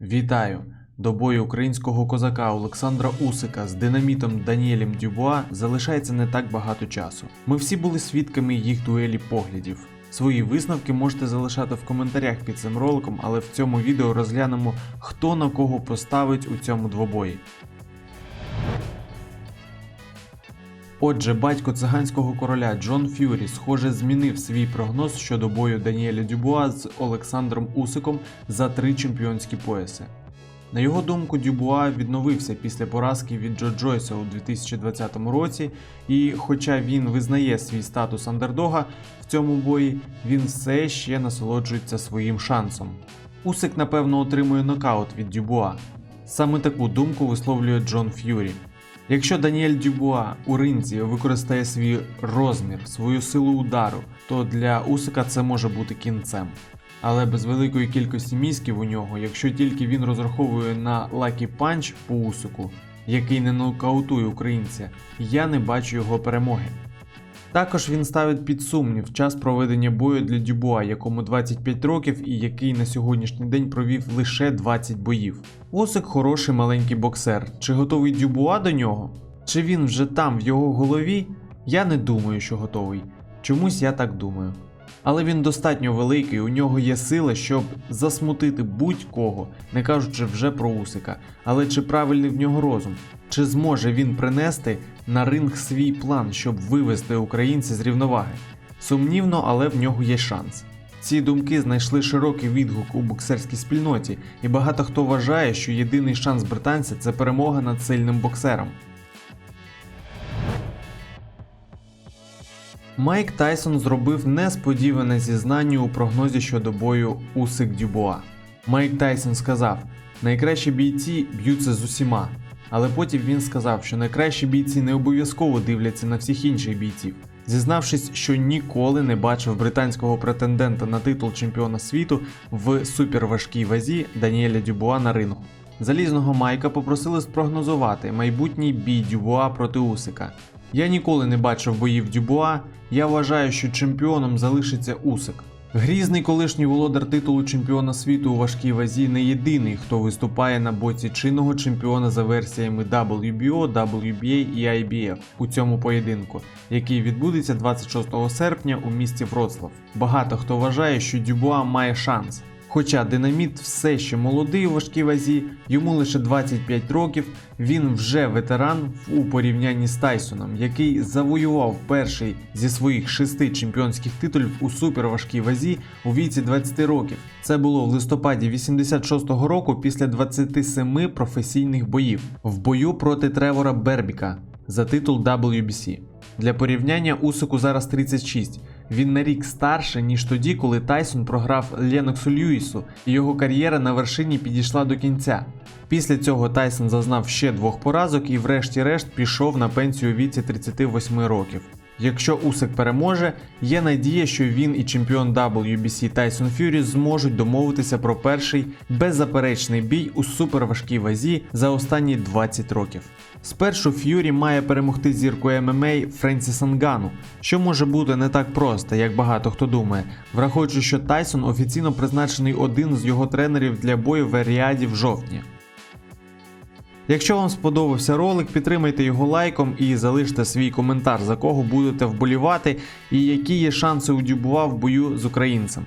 Вітаю! До бою українського козака Олександра Усика з динамітом Даніелем Дюбуа залишається не так багато часу. Ми всі були свідками їх дуелі поглядів. Свої висновки можете залишати в коментарях під цим роликом, але в цьому відео розглянемо, хто на кого поставить у цьому двобої. Отже, батько циганського короля Джон Ф'юрі, схоже, змінив свій прогноз щодо бою Даніеля Дюбуа з Олександром Усиком за три чемпіонські пояси. На його думку, Дюбуа відновився після поразки від Джо Джойса у 2020 році, і хоча він визнає свій статус андердога в цьому бої, він все ще насолоджується своїм шансом. Усик, напевно, отримує нокаут від Дюбуа. Саме таку думку висловлює Джон Ф'юрі. Якщо Даніель Дюбуа у ринзі використає свій розмір, свою силу удару, то для Усика це може бути кінцем. Але без великої кількості мізків у нього, якщо тільки він розраховує на лакі панч по Усику, який не нокаутує українця, я не бачу його перемоги. Також він ставить під сумнів час проведення бою для Дюбуа, якому 25 років і який на сьогоднішній день провів лише 20 боїв. Осик хороший маленький боксер. Чи готовий Дюбуа до нього? Чи він вже там в його голові? Я не думаю, що готовий. Чомусь я так думаю. Але він достатньо великий, у нього є сила, щоб засмутити будь-кого, не кажучи вже про Усика. Але чи правильний в нього розум? Чи зможе він принести на ринг свій план, щоб вивести українця з рівноваги? Сумнівно, але в нього є шанс. Ці думки знайшли широкий відгук у боксерській спільноті, і багато хто вважає, що єдиний шанс британця це перемога над сильним боксером. Майк Тайсон зробив несподіване зізнання у прогнозі щодо бою Усик Дюбуа. Майк Тайсон сказав: найкращі бійці б'ються з усіма. Але потім він сказав, що найкращі бійці не обов'язково дивляться на всіх інших бійців, зізнавшись, що ніколи не бачив британського претендента на титул чемпіона світу в суперважкій вазі Даніеля Дюбуа на рингу. Залізного Майка попросили спрогнозувати майбутній бій Дюбуа проти Усика. Я ніколи не бачив боїв Дюбуа. Я вважаю, що чемпіоном залишиться Усик. Грізний колишній володар титулу чемпіона світу у важкій вазі не єдиний, хто виступає на боці чинного чемпіона за версіями WBO, WBA і IBF у цьому поєдинку, який відбудеться 26 серпня у місті Вроцлав. Багато хто вважає, що Дюбуа має шанс. Хоча динаміт все ще молодий у важкій вазі, йому лише 25 років, він вже ветеран у порівнянні з Тайсоном, який завоював перший зі своїх шести чемпіонських титулів у суперважкій вазі у віці 20 років. Це було в листопаді 86-го року після 27 професійних боїв в бою проти Тревора Бербіка за титул WBC. Для порівняння Усику зараз 36. Він на рік старше, ніж тоді, коли Тайсон програв Леноксу Льюісу, і його кар'єра на вершині підійшла до кінця. Після цього Тайсон зазнав ще двох поразок і, врешті-решт, пішов на пенсію у віці 38 років. Якщо Усик переможе, є надія, що він і чемпіон WBC Тайсон Фюрі зможуть домовитися про перший беззаперечний бій у суперважкій вазі за останні 20 років. Спершу Ф'юрі має перемогти зірку ММА Френсіса Нгану, що може бути не так просто, як багато хто думає, враховуючи, що Тайсон офіційно призначений один з його тренерів для бою в Аріаді в жовтні. Якщо вам сподобався ролик, підтримайте його лайком і залиште свій коментар, за кого будете вболівати і які є шанси у Дюбуа в бою з українцем.